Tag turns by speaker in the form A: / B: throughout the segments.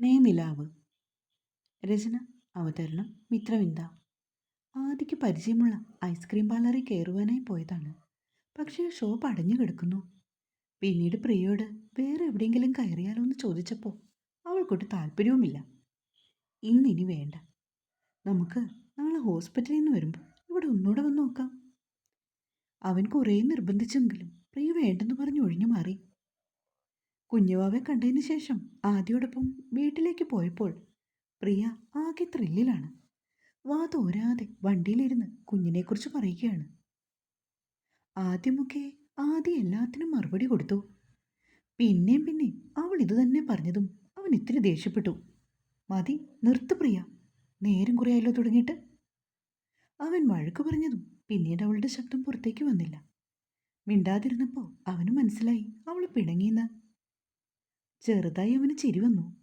A: നേനിലാവ് രചന അവതരണം മിത്രവിന്ദ. ആദിക്ക് പരിചയമുള്ള ഐസ്ക്രീം പാർലറിൽ കയറുവാനായി പോയതാണ്. പക്ഷേ ഷോപ്പ് അടഞ്ഞു കിടക്കുന്നു. പിന്നീട് പ്രിയയോട് വേറെ എവിടെയെങ്കിലും കയറിയാലോ എന്ന് ചോദിച്ചപ്പോൾ അവൾക്കൊട്ട് താല്പര്യവുമില്ല. ഇന്നിനി വേണ്ട. നമുക്ക് നാളെ ഹോസ്പിറ്റലിൽ നിന്ന് വരുമ്പോൾ ഇവിടെ ഒന്നുകൂടെ വന്ന് നോക്കാം. അവൻ കുറേ നിർബന്ധിച്ചെങ്കിലും പ്രിയ വേണ്ടെന്ന് പറഞ്ഞ് ഒഴിഞ്ഞു മാറി. കുഞ്ഞുവാവെ കണ്ടതിന് ശേഷം ആദ്യോടൊപ്പം വീട്ടിലേക്ക് പോയപ്പോൾ പ്രിയ ആകെ ത്രില്ലിലാണ്. വാ തോരാതെ വണ്ടിയിലിരുന്ന് കുഞ്ഞിനെക്കുറിച്ച് പറയുകയാണ്. ആദ്യമൊക്കെ ആദ്യം എല്ലാത്തിനും മറുപടി കൊടുത്തു. പിന്നെയും പിന്നെ അവൾ ഇതുതന്നെ പറഞ്ഞതും അവൻ ഇത്തിരി ദേഷ്യപ്പെട്ടു. മതി നിർത്തു പ്രിയ. നേരം കുറയായല്ലോ തുടങ്ങിയിട്ട്. അവൻ വഴക്ക് പറഞ്ഞതും പിന്നീട് അവളുടെ ശബ്ദം പുറത്തേക്ക് വന്നില്ല. മിണ്ടാതിരുന്നപ്പോൾ അവന് മനസ്സിലായി അവൾ പിണങ്ങിയെന്ന്. ചെറുതായി അവന് ചിരി വന്നു.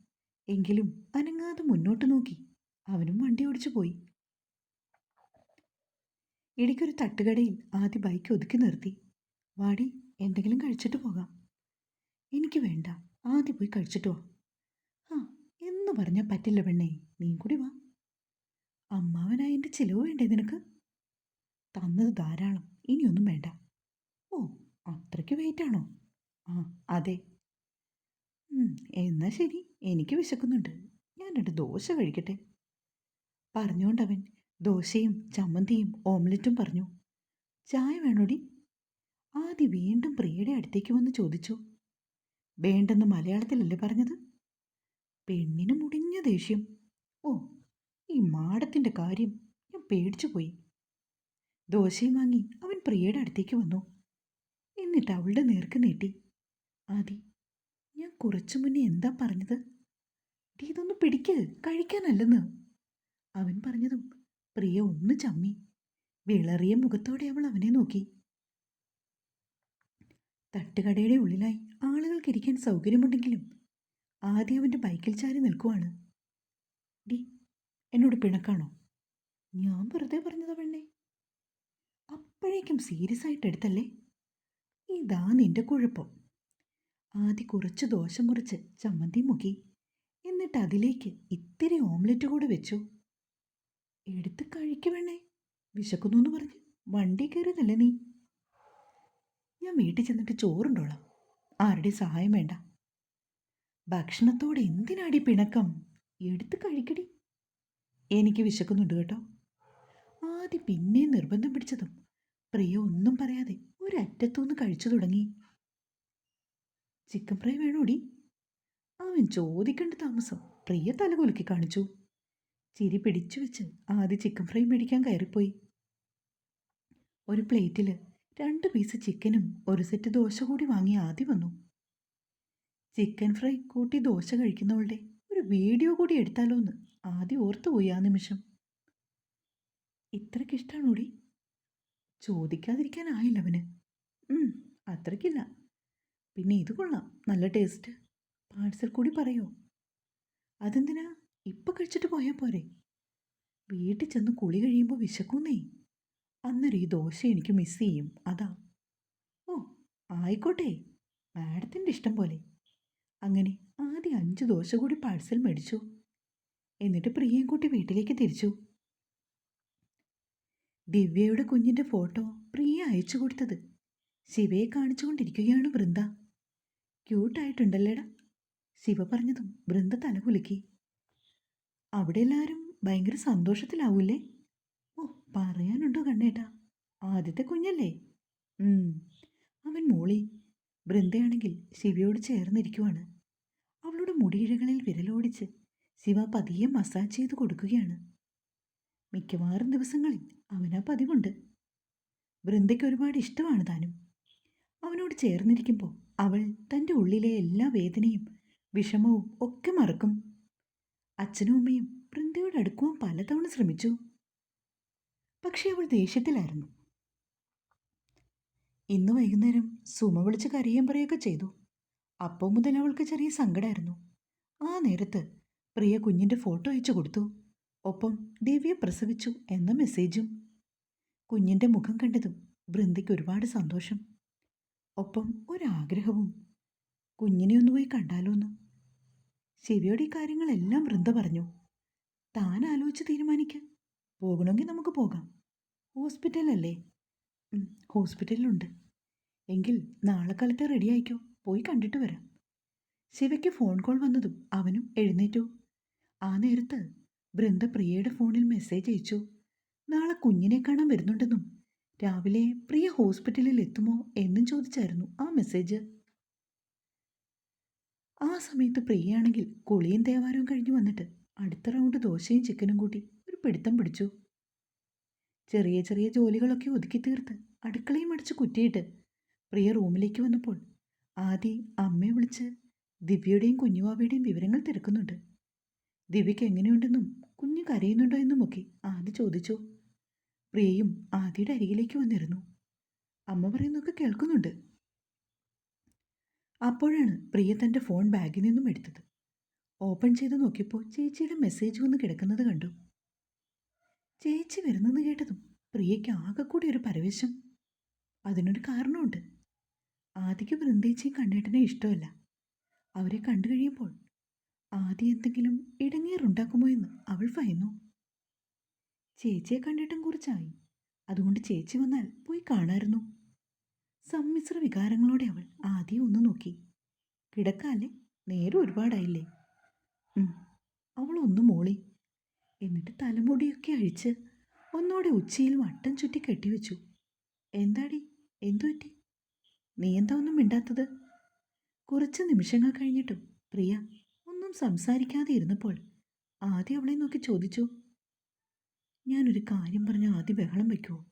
A: എങ്കിലും അനങ്ങാതെ മുന്നോട്ട് നോക്കി. അവനും വണ്ടി ഓടിച്ചു പോയി. ഇടയ്ക്കൊരു തട്ടുകടയിൽ ആദ്യ ബൈക്ക് ഒതുക്കി നിർത്തി. വാടി എന്തെങ്കിലും കഴിച്ചിട്ട് പോകാം. എനിക്ക് വേണ്ട ആദ്യം പോയി കഴിച്ചിട്ട് വാ. ആ എന്ന് പറഞ്ഞാൽ പറ്റില്ല പെണ്ണേ നീ കൂടി വാ. അമ്മാവനായ എന്റെ ചിലവ് വേണ്ടേ നിനക്ക്? തന്നത് ധാരാളം ഇനിയൊന്നും വേണ്ട. ഓ അത്രയ്ക്ക് വെയിറ്റാണോ ആ അതെ എന്നാ ശരി. എനിക്ക് വിശക്കുന്നുണ്ട്. ഞാൻ രണ്ട് ദോശ കഴിക്കട്ടെ. പറഞ്ഞുകൊണ്ടവൻ ദോശയും ചമ്മന്തിയും ഓംലെറ്റും പറഞ്ഞു. ചായ വേണോടി? ആദ്യം വീണ്ടും പ്രിയയുടെ അടുത്തേക്ക് വന്ന് ചോദിച്ചു. വേണ്ടെന്ന് മലയാളത്തിലല്ലേ പറഞ്ഞത്? പെണ്ണിന് മുടിഞ്ഞ ദേഷ്യം. ഓ ഈ മാടത്തിന്റെ കാര്യം ഞാൻ പേടിച്ചു പോയി. ദോശയും വാങ്ങി അവൻ പ്രിയയുടെ അടുത്തേക്ക് വന്നു. എന്നിട്ട് അവളുടെ നേർക്ക് നീട്ടി. ആദി ഞാൻ കുറച്ചു മുന്നേ എന്താ പറഞ്ഞത്? ഡീ ഇതൊന്ന് പിടിക്ക്. കഴിക്കാനല്ലെന്ന്. അവൻ പറഞ്ഞതും പ്രിയ ഒന്ന് ചമ്മി. വിളറിയ മുഖത്തോടെ അവൾ അവനെ നോക്കി. തട്ടുകടയുടെ ഉള്ളിലായി ആളുകൾക്ക് ഇരിക്കാൻ സൗകര്യമുണ്ടെങ്കിലും ആദ്യം അവന്റെ ബൈക്കിൽ ചാരി നിൽക്കുവാണ്. ഡി എന്നോട് പിണക്കാണോ? ഞാൻ വെറുതെ പറഞ്ഞതാ പെണ്ണേ. അപ്പോഴേക്കും സീരിയസ് ആയിട്ട് എടുത്തല്ലേ? ഇതാ നിന്റെ കുഴപ്പം. ആദ്യ കുറച്ച് ദോശ മുറിച്ച് ചമ്മന്തി മുക്കി. എന്നിട്ട് അതിലേക്ക് ഇത്തിരി ഓംലെറ്റ് കൂടെ വെച്ചു. എടുത്ത് കഴിക്കു വേണേ വിശക്കുന്നു എന്ന് പറഞ്ഞ് വണ്ടി കയറിയതല്ലേ നീ? ഞാൻ വീട്ടിൽ ചെന്നിട്ട് ചോറുണ്ടോളാം. ആരുടെ സഹായം വേണ്ട. ഭക്ഷണത്തോട് എന്തിനാടി പിണക്കം? എടുത്ത് കഴിക്കടി. എനിക്ക് വിശക്കുന്നുണ്ട് കേട്ടോ. ആദ്യം പിന്നെ നിർബന്ധം പിടിച്ചതും പ്രിയ ഒന്നും പറയാതെ ഒരറ്റത്തുനിന്ന് കഴിച്ചു തുടങ്ങി. ചിക്കൻ ഫ്രൈ വേണോടി? അവൻ ചോദിക്കേണ്ട താമസം പ്രിയ തലകുലുക്കി കാണിച്ചു. ചിരി പിടിച്ചു വെച്ച് ആദ്യം ചിക്കൻ ഫ്രൈ മേടിക്കാൻ കയറിപ്പോയി. ഒരു പ്ലേറ്റിൽ രണ്ട് പീസ് ചിക്കനും ഒരു സെറ്റ് ദോശ കൂടി വാങ്ങി ആദ്യം വന്നു. ചിക്കൻ ഫ്രൈ കൂട്ടി ദോശ കഴിക്കുന്നവളുടെ ഒരു വീഡിയോ കൂടി എടുത്താലോ എന്ന് ആദ്യം ഓർത്തുപോയി ആ നിമിഷം. ഇത്രയ്ക്കിഷ്ടമാണോടി ചോദിക്കാതിരിക്കാനായില്ല അവന്. അത്രയ്ക്കില്ല. പിന്നെ ഇത് കൊള്ളാം. നല്ല ടേസ്റ്റ്. പാഴ്സൽ കൂടി പറയോ. അതെന്തിനാ? ഇപ്പം കഴിച്ചിട്ട് പോയാൽ പോരെ. വീട്ടിൽ ചെന്ന് കുളി കഴിയുമ്പോൾ വിശക്കുന്നേ. അന്നേരം ഈ ദോശ എനിക്ക് മിസ് ചെയ്യും. അതാ. ഓ ആയിക്കോട്ടെ. മാഡത്തിന്റെ ഇഷ്ടം പോലെ. അങ്ങനെ ആദ്യം അഞ്ച് ദോശ കൂടി പാഴ്സൽ മേടിച്ചു. എന്നിട്ട് പ്രിയയും കൂട്ടി വീട്ടിലേക്ക് തിരിച്ചു. ദിവ്യയുടെ കുഞ്ഞിന്റെ ഫോട്ടോ പ്രിയ അയച്ചു കൊടുത്തത്. ശിവയെ കാണിച്ചുകൊണ്ടിരിക്കുകയാണ് വൃന്ദ. ക്യൂട്ടായിട്ടുണ്ടല്ലേടാ. ശിവ പറഞ്ഞതും വൃന്ദ തലകുലുക്കി അവിടെ എല്ലാവരും ഭയങ്കര സന്തോഷത്തിലാവൂലേ ഓ പറയാനുണ്ടോ കണ്ണേട്ടാ? ആദ്യത്തെ കുഞ്ഞല്ലേ? അവൻ മോളി വൃന്ദയാണെങ്കിൽ ശിവയോട് ചേർന്നിരിക്കുവാണ്. അവളുടെ മുടിയിഴകളിൽ വിരലോടിച്ച് ശിവ പതിയെ മസാജ് ചെയ്ത് കൊടുക്കുകയാണ്. മിക്കവാറും ദിവസങ്ങളിൽ അവനാ പതിവുണ്ട്. വൃന്ദയ്ക്ക് ഒരുപാട് ഇഷ്ടമാണ് താനും. അവനോട് ചേർന്നിരിക്കുമ്പോൾ അവൾ തന്റെ ഉള്ളിലെ എല്ലാ വേദനയും വിഷമവും ഒക്കെ മറക്കും. അച്ഛനും അമ്മയും വൃന്ദയോട് അടുക്കുവാൻ പലതവണ ശ്രമിച്ചു. പക്ഷേ അവൾ ദേഷ്യത്തിലായിരുന്നു. ഇന്ന് വൈകുന്നേരം സുമ വിളിച്ച് കരയാൻ പറയുകയൊക്കെ ചെയ്തു. അപ്പോൾ മുതൽ അവൾക്ക് ചെറിയ സങ്കടമായിരുന്നു ആ നേരത്ത് പ്രിയ കുഞ്ഞിന്റെ ഫോട്ടോ അയച്ചു കൊടുത്തു. ഒപ്പം ദിവ്യ പ്രസവിച്ചു എന്ന മെസ്സേജും കുഞ്ഞിന്റെ മുഖം കണ്ടതും വൃന്ദയ്ക്ക് ഒരുപാട് സന്തോഷം. ഒപ്പം ഒരാഗ്രഹവും. കുഞ്ഞിനെ ഒന്ന് പോയി കണ്ടാലോന്ന്. ശിവയോട് കാര്യങ്ങളെല്ലാം വൃന്ദ പറഞ്ഞു. താൻ ആലോചിച്ച് തീരുമാനിക്ക. പോകണമെങ്കിൽ നമുക്ക് പോകാം. ഹോസ്പിറ്റലല്ലേ? ഹോസ്പിറ്റലിലുണ്ട്. എങ്കിൽ നാളെ കാലത്തെ റെഡി ആയിക്കോ. പോയി കണ്ടിട്ട് വരാം. ശിവയ്ക്ക് ഫോൺ കോൾ വന്നതും അവനും എഴുന്നേറ്റു. ആ നേരത്ത് വൃന്ദ പ്രിയയുടെ ഫോണിൽ മെസ്സേജ് അയച്ചു. നാളെ കുഞ്ഞിനെ കാണാൻ വരുന്നുണ്ടെന്നും രാവിലെ പ്രിയ ഹോസ്പിറ്റലിൽ എത്തുമോ എന്നും ചോദിച്ചായിരുന്നു ആ മെസ്സേജ്. ആ സമയത്ത് പ്രിയയാണെങ്കിൽ കുളിയും തേവാരവും കഴിഞ്ഞു വന്നിട്ട് അടുത്ത റൗണ്ട് ദോശയും ചിക്കനും കൂട്ടി ഒരു പിടുത്തം പിടിച്ചു. ചെറിയ ചെറിയ ജോലികളൊക്കെ ഒതുക്കി തീർത്ത് അടുക്കളയും അടിച്ച് കുറ്റിയിട്ട് പ്രിയ റൂമിലേക്ക് വന്നപ്പോൾ ആദി അമ്മയെ വിളിച്ച് ദിവ്യയുടെയും കുഞ്ഞുവാവയുടെയും വിവരങ്ങൾ തിരക്കുന്നുണ്ട്. ദിവ്യയ്ക്ക് എങ്ങനെയുണ്ടെന്നും കുഞ്ഞ് കരയുന്നുണ്ടോ എന്നുമൊക്കെ ആദി ചോദിച്ചു. പ്രിയയും ആദിയുടെ അരികിലേക്ക് വന്നിരുന്നു. അമ്മ പറയുന്നൊക്കെ കേൾക്കുന്നുണ്ട്. അപ്പോഴാണ് പ്രിയ തന്റെ ഫോൺ ബാഗിൽ നിന്നും എടുത്തത്. ഓപ്പൺ ചെയ്ത് നോക്കിയപ്പോൾ ചേച്ചിയുടെ മെസ്സേജ് വന്ന് കിടക്കുന്നത് കണ്ടു. ചേച്ചി വരുന്നെന്ന് കേട്ടതും പ്രിയയ്ക്ക് ആകെ കൂടി ഒരു പരവേശം. അതിനൊരു കാരണമുണ്ട്. ആദിക്ക് വൃന്ദേച്ചിയും കണ്ണേട്ടനെ ഇഷ്ടമല്ല. അവരെ കണ്ടു കഴിയുമ്പോൾ ആദ്യം എന്തെങ്കിലും ഇടങ്ങേറുണ്ടാക്കുമോ എന്ന് അവൾ ഭയന്നു. ചേച്ചിയെ കണ്ടിട്ടും കുറച്ചായി. അതുകൊണ്ട് ചേച്ചി വന്നാൽ പോയി കാണായിരുന്നു. സമ്മിശ്ര വികാരങ്ങളോടെ അവൾ ആദ്യം ഒന്ന് നോക്കി. കിടക്കാല്ലേ? നേരെ ഒരുപാടായില്ലേ? അവൾ ഒന്ന് മോളി. എന്നിട്ട് തലമുടിയൊക്കെ അഴിച്ച് ഒന്നോടെ ഉച്ചയിൽ വട്ടം ചുറ്റി കെട്ടിവെച്ചു. എന്താടി? എന്തു പറ്റി? നീ എന്താ ഒന്നും മിണ്ടാത്തത്? കുറച്ച് നിമിഷങ്ങൾ കഴിഞ്ഞിട്ടും പ്രിയ ഒന്നും സംസാരിക്കാതെ ഇരുന്നപ്പോൾ ആദ്യം അവളെ നോക്കി ചോദിച്ചു. ഞാനൊരു കാര്യം പറഞ്ഞ ആദ്യം ബഹളം വയ്ക്കുമോ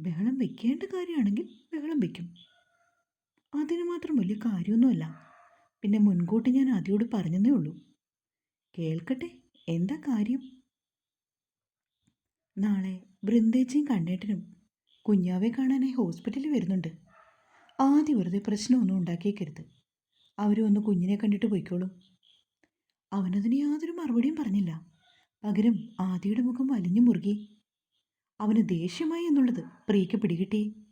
A: ബഹളം വയ്ക്കേണ്ട കാര്യമാണെങ്കിൽ ബഹളം വയ്ക്കും അതിന് മാത്രം വലിയ കാര്യമൊന്നുമല്ല. പിന്നെ മുൻകൂട്ടി ഞാൻ ആദ്യോട് പറഞ്ഞതേ ഉള്ളൂ. കേൾക്കട്ടെ എന്താ കാര്യം? നാളെ ബൃന്ദേച്ചിയും കണ്ണേട്ടനും കുഞ്ഞാവെ കാണാനായി ഹോസ്പിറ്റലിൽ വരുന്നുണ്ട്. ആദ്യം വെറുതെ പ്രശ്നമൊന്നും ഉണ്ടാക്കിയേക്കരുത്. അവരും ഒന്ന് കുഞ്ഞിനെ കണ്ടിട്ട് പോയിക്കോളും. അവനതിന് യാതൊരു മറുപടിയും പറഞ്ഞില്ല. പകരം ആദിയുടെ മുഖം വലിഞ്ഞു മുറുകി. അവന് ദേഷ്യമായി എന്നുള്ളത് പ്രിയയ്ക്ക് പിടികിട്ടി.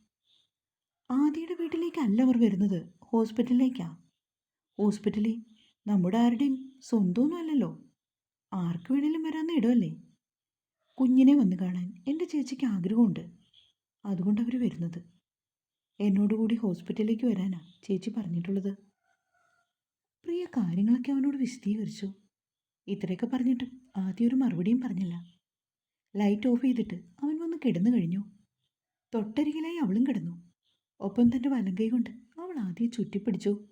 A: ആദിയുടെ വീട്ടിലേക്കല്ല അവർ വരുന്നത്. ഹോസ്പിറ്റലിലേക്കാ. ഹോസ്പിറ്റലിൽ നമ്മുടെ ആരുടെയും സ്വന്തമൊന്നും അല്ലല്ലോ. ആർക്ക് വേണേലും വരാവുന്ന ഇടമല്ലേ? കുഞ്ഞിനെ വന്ന് കാണാൻ എന്റെ ചേച്ചിക്ക് ആഗ്രഹമുണ്ട്. അതുകൊണ്ട് അവർ വരുന്നത്. എന്നോടുകൂടി ഹോസ്പിറ്റലിലേക്ക് വരാനാ ചേച്ചി പറഞ്ഞിട്ടുള്ളത്. പ്രിയ കാര്യങ്ങളൊക്കെ അവനോട് വിശദീകരിച്ചു. ഇത്രയൊക്കെ പറഞ്ഞിട്ടും ആദ്യം ഒരു മറുപടിയും പറഞ്ഞില്ല. ലൈറ്റ് ഓഫ് ചെയ്തിട്ട് അവൻ വന്ന് കിടന്നു കഴിഞ്ഞു. തൊട്ടരികിലായി അവളും കിടന്നു. ഒപ്പം തന്റെ വലങ്കൈ കൊണ്ട് അവൾ ആദ്യം ചുറ്റിപ്പിടിച്ചു.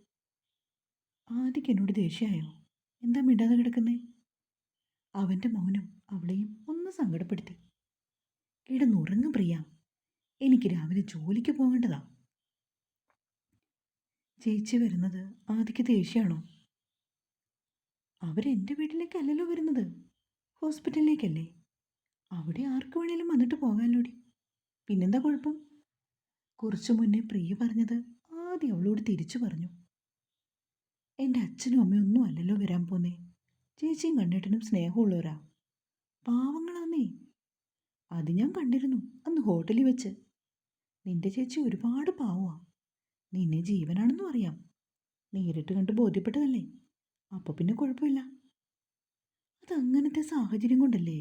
A: ആദ്യക്ക് എന്നോട് ദേഷ്യമായോ? എന്താ മിണ്ടാതെ കിടക്കുന്നേ? അവന്റെ മൗനം അവളെയും ഒന്ന് സങ്കടപ്പെടുത്തി. കിടന്നുറങ്ങും പ്രിയ. എനിക്ക് രാവിലെ ജോലിക്ക് പോകേണ്ടതാ. ചേച്ചി വരുന്നത് ആദ്യക്ക് ദേഷ്യമാണോ? അവരെന്റെ വീട്ടിലേക്കല്ലല്ലോ വരുന്നത്. ഹോസ്പിറ്റലിലേക്കല്ലേ? അവിടെ ആർക്ക് വേണേലും വന്നിട്ട് പോകാമല്ലോടി പിന്നെന്താ കുഴപ്പം? കുറച്ചു മുന്നേ പ്രിയ പറഞ്ഞത് ആദ്യം അവളോട് തിരിച്ചു പറഞ്ഞു. എന്റെ അച്ഛനും അമ്മയും ഒന്നും അല്ലല്ലോ വരാൻ പോന്നേ. ചേച്ചിയും കണ്ണേട്ടനും സ്നേഹമുള്ളവരാ. പാവങ്ങളാന്നേ. അത് ഞാൻ കണ്ടിരുന്നു അന്ന് ഹോട്ടലിൽ വെച്ച്. നിന്റെ ചേച്ചി ഒരുപാട് പാവമാണ് നിന്നെ ജീവനാണെന്നും അറിയാം. നേരിട്ട് കണ്ട് ബോധ്യപ്പെട്ടതല്ലേ? അപ്പൊ പിന്നെ കുഴപ്പമില്ല. അത് അങ്ങനത്തെ സാഹചര്യം കൊണ്ടല്ലേ?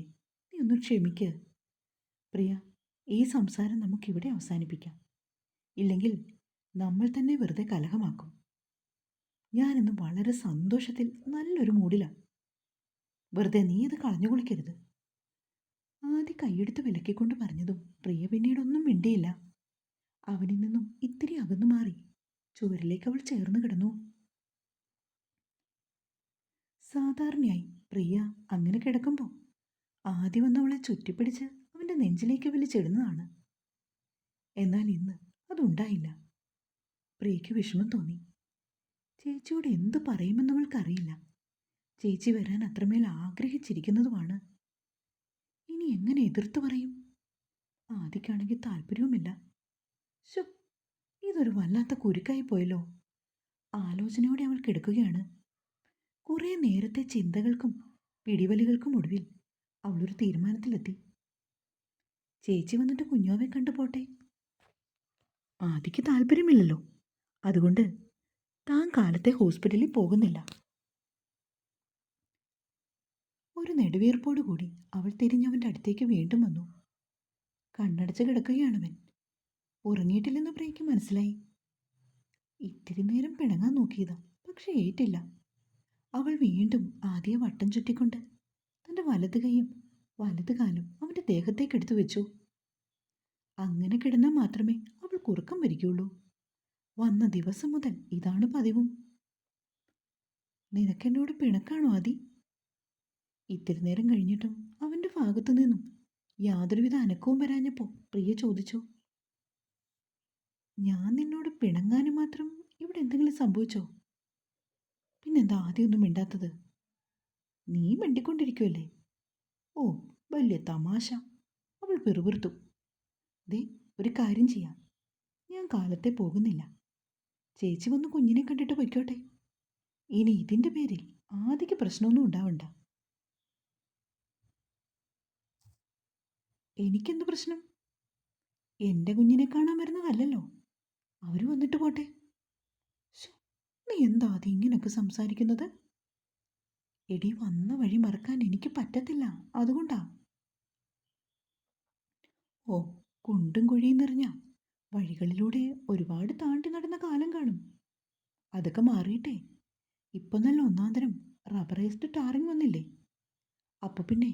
A: നീ ഒന്ന് ക്ഷമിക്ക്. പ്രിയ ഈ സംസാരം നമുക്കിവിടെ അവസാനിപ്പിക്കാം. ഇല്ലെങ്കിൽ നമ്മൾ തന്നെ വെറുതെ കലഹമാക്കും. ഞാനിന്ന് വളരെ സന്തോഷത്തിൽ നല്ലൊരു മൂഡിലാണ് വെറുതെ നീ അത് കളഞ്ഞു കുളിക്കരുത്. ആദ്യ കൈയെടുത്ത് വിലക്കിക്കൊണ്ട് പറഞ്ഞതും പ്രിയ പിന്നീടൊന്നും മിണ്ടിയില്ല. അവനിൽ നിന്നും ഇത്തിരി അകന്നു മാറി. ചുവരിലേക്ക് അവൾ ചേർന്ന് കിടന്നു. സാധാരണയായി പ്രിയ അങ്ങനെ കിടക്കുമ്പോൾ ആദ്യം വന്ന് അവളെ ചുറ്റിപ്പിടിച്ച് അവന്റെ നെഞ്ചിലേക്ക് വലിച്ചിടുന്നതാണ്. എന്നാൽ ഇന്ന് അതുണ്ടായില്ല. പ്രിയയ്ക്ക് വിഷമം തോന്നി. ചേച്ചിയോട് എന്തു പറയുമെന്ന് അവൾക്കറിയില്ല. ചേച്ചി വരാൻ അത്രമേൽ ആഗ്രഹിച്ചിരിക്കുന്നതുമാണ്. ഇനി എങ്ങനെ എതിർത്ത് പറയും? ആദിക്കാണെങ്കിൽ താല്പര്യവുമില്ല. ഇതൊരു വല്ലാത്ത കുരുക്കായി പോയല്ലോ. ആലോചനയോടെ അവൾ കിടക്കുകയാണ്. കുറേ നേരത്തെ ചിന്തകൾക്കും പിടിവലികൾക്കും ഒടുവിൽ അവളൊരു തീരുമാനത്തിലെത്തി. ചേച്ചി വന്നിട്ട് കുഞ്ഞോവെ കണ്ടു പോട്ടെ. ആദിക്ക് താല്പര്യമില്ലല്ലോ. അതുകൊണ്ട് താൻ കാലത്തെ ഹോസ്പിറ്റലിൽ പോകുന്നില്ല. ഒരു നെടുവീർപ്പോടു കൂടി അവൾ തിരിഞ്ഞവന്റെ അടുത്തേക്ക് വീണ്ടും വന്നു. കണ്ണടച്ച് കിടക്കുകയാണവൻ. ഉറങ്ങിയിട്ടില്ലെന്ന് പ്രിയയ്ക്ക് മനസ്സിലായി. ഇത്തിരി നേരം പിണങ്ങാൻ നോക്കിയതാ പക്ഷെ ഏറ്റില്ല. അവൾ വീണ്ടും ആദ്യ വട്ടം ചുറ്റിക്കൊണ്ട് തന്റെ വലത് കൈയും വലത് കാലും അവന്റെ ദേഹത്തേക്ക് എടുത്തു വെച്ചു. അങ്ങനെ കിടന്നാൽ മാത്രമേ അവൾ കുറുക്കം വരികയുള്ളൂ. വന്ന ദിവസം മുതൽ ഇതാണ് പതിവും. നിനക്കെന്നോട് പിണക്കാണോ ആദി? ഇത്തിരി നേരം കഴിഞ്ഞിട്ടും അവന്റെ ഭാഗത്തു നിന്നും യാതൊരുവിധ അനക്കവും വരാഞ്ഞപ്പോൾ പ്രിയ ചോദിച്ചു. ഞാൻ നിന്നോട് പിണങ്ങാനും മാത്രം ഇവിടെ എന്തെങ്കിലും സംഭവിച്ചോ? പിന്നെന്താ ആദ്യമൊന്നും മിണ്ടാത്തത്? നീ മിണ്ടിക്കൊണ്ടിരിക്കുമല്ലേ ഓ വലിയ തമാശ. അവൾ പെറുപിറുത്തു. ദേ ഒരു കാര്യം ചെയ്യാം. ഞാൻ കാലത്തെ പോകുന്നില്ല. ചേച്ചി വന്ന് കുഞ്ഞിനെ കണ്ടിട്ട് പൊയ്ക്കോട്ടെ. ഇനി ഇതിന്റെ പേരിൽ ആദ്യക്ക് പ്രശ്നമൊന്നും ഉണ്ടാവണ്ട. എനിക്കെന്ത് പ്രശ്നം? എന്റെ കുഞ്ഞിനെ കാണാൻ വരുന്നതല്ലല്ലോ. അവർ വന്നിട്ട് പോട്ടെ. നീ എന്താ അത് ഇങ്ങനൊക്കെ സംസാരിക്കുന്നത്? എടി വന്ന വഴി മറക്കാൻ എനിക്ക് പറ്റത്തില്ല. അതുകൊണ്ടാ. ഓ കുണ്ടും കുഴിയും നിറഞ്ഞ വഴികളിലൂടെ ഒരുപാട് താണ്ടി നടന്ന കാലം കാണും. അതൊക്കെ മാറിയിട്ടേ. ഇപ്പം നല്ല ഒന്നാന്തരം റബ്ബറൈസ്ഡ് ടാറിങ് വന്നില്ലേ? അപ്പോൾ പിന്നെ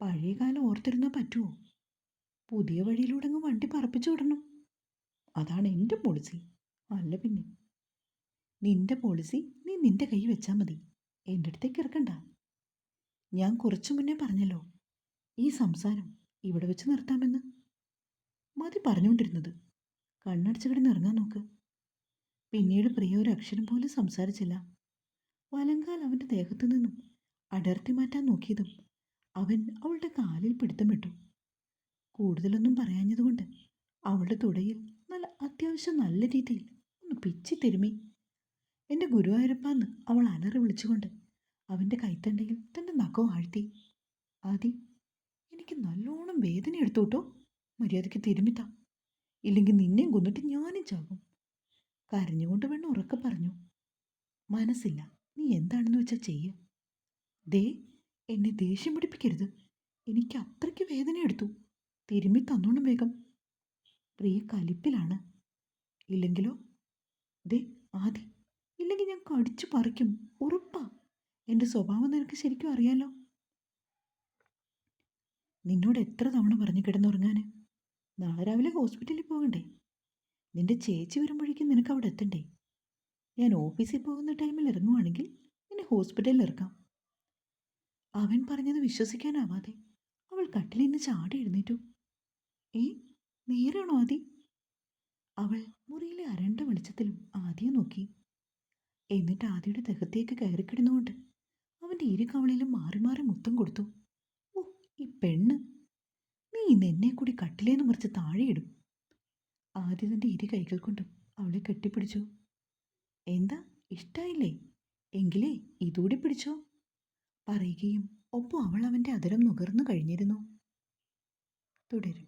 A: പഴയ കാലം ഓർത്തിരുന്നാ പറ്റുമോ പുതിയ വഴിയിലൂടെ അങ്ങ് വണ്ടി പറപ്പിച്ചു വിടണം. അതാണ് എന്റെ പോളിസി. അല്ല പിന്നെ. നിന്റെ പോളിസി നീ നിന്റെ കൈ വെച്ചാൽ മതി. എന്റെ അടുത്തേക്ക് ഇറക്കണ്ട. ഞാൻ കുറച്ചു മുന്നേ പറഞ്ഞല്ലോ ഈ സംസാരം ഇവിടെ വെച്ച് നിർത്താമെന്ന്. മതി പറഞ്ഞുകൊണ്ടിരുന്നത്. കണ്ണടച്ച് കിടന്ന് ഇറങ്ങാൻ നോക്ക്. പിന്നീട് പ്രിയ ഒരു അക്ഷരം പോലും സംസാരിച്ചില്ല. വലങ്കാൽ അവന്റെ ദേഹത്തു നിന്നും അടർത്തി മാറ്റാൻ നോക്കിയതും അവൻ അവളുടെ കാലിൽ പിടുത്തമിട്ടു കൂടുതലൊന്നും പറയാഞ്ഞതുകൊണ്ട് അവളുടെ തുടയിൽ നല്ല അത്യാവശ്യം നല്ല രീതിയിൽ ഒന്ന് പിച്ചി തിരുമി. എന്റെ ഗുരുവായൂരപ്പാന്ന് അവൾ അലറി വിളിച്ചുകൊണ്ട് അവന്റെ കൈത്തണ്ടയിൽ തന്റെ നഖം ആഴ്ത്തി. ആദി എനിക്ക് നല്ലോണം വേദന എടുത്തു കേട്ടോ. മര്യാദയ്ക്ക് തിരുമിത്ത ഇല്ലെങ്കിൽ നിന്നെയും കൊന്നിട്ട് ഞാനും ചാകും കരഞ്ഞുകൊണ്ട് വേണം ഉറക്കെ പറഞ്ഞു. മനസ്സില്ല നീ എന്താണെന്ന് വെച്ചാൽ ചെയ്യ. ദേ എന്നെ ദേഷ്യം പിടിപ്പിക്കരുത്. എനിക്ക് അത്രയ്ക്ക് വേദന എടുത്തു. തിരുമ്മി തന്നോണം വേഗം. പ്രിയ കലിപ്പിലാണ്. ഇല്ലെങ്കിലോ? ദേ ആദി ഇല്ലെങ്കിൽ ഞാൻ കടിച്ചു പറിക്കും. ഉറപ്പാ. എന്റെ സ്വഭാവം നിനക്ക് ശരിക്കും അറിയാലോ. നിന്നോട് എത്ര തവണ പറഞ്ഞു കിടന്നുറങ്ങാൻ നാളെ രാവിലെ ഹോസ്പിറ്റലിൽ പോകണ്ടേ? നിന്റെ ചേച്ചി വരുമ്പോഴേക്കും നിനക്ക് അവിടെ എത്തണ്ടേ? ഞാൻ ഓഫീസിൽ പോകുന്ന ടൈമിൽ ഇറങ്ങുവാണെങ്കിൽ നിന്നെ ഹോസ്പിറ്റലിൽ ഇറക്കാം. അവൻ പറഞ്ഞത് വിശ്വസിക്കാനാവാതെ അവൾ കട്ടിലിൽ നിന്ന് ചാടി എഴുന്നേറ്റു. ഏ? നേരാണോ ആദി? അവൾ മുറിയിലെ അരണ്ട വെളിച്ചത്തിലും ആദ്യം നോക്കി. എന്നിട്ട് ആദിയുടെ ദേഹത്തേക്ക് കയറിക്കിടന്നുകൊണ്ട് അവന്റെ ഇരു കവളിലും മാറി മാറി മുത്തം കൊടുത്തു. ഓ ഈ പെണ്ണ്. നീ ഇന്ന് എന്നെ കൂടി കട്ടിലേന്ന് മറിച്ച് താഴെയിടും. ആദ്യ തന്റെ ഇരു കൈകൾ കൊണ്ടും അവളെ കെട്ടിപ്പിടിച്ചു. എന്താ? ഇഷ്ടായില്ലേ? എങ്കിലേ ഇതുകൂടി പിടിച്ചോ. പറയുകയും ഒപ്പം അവൾ അവന്റെ അതിരം നുകർന്നു കഴിഞ്ഞിരുന്നു. തുടരും.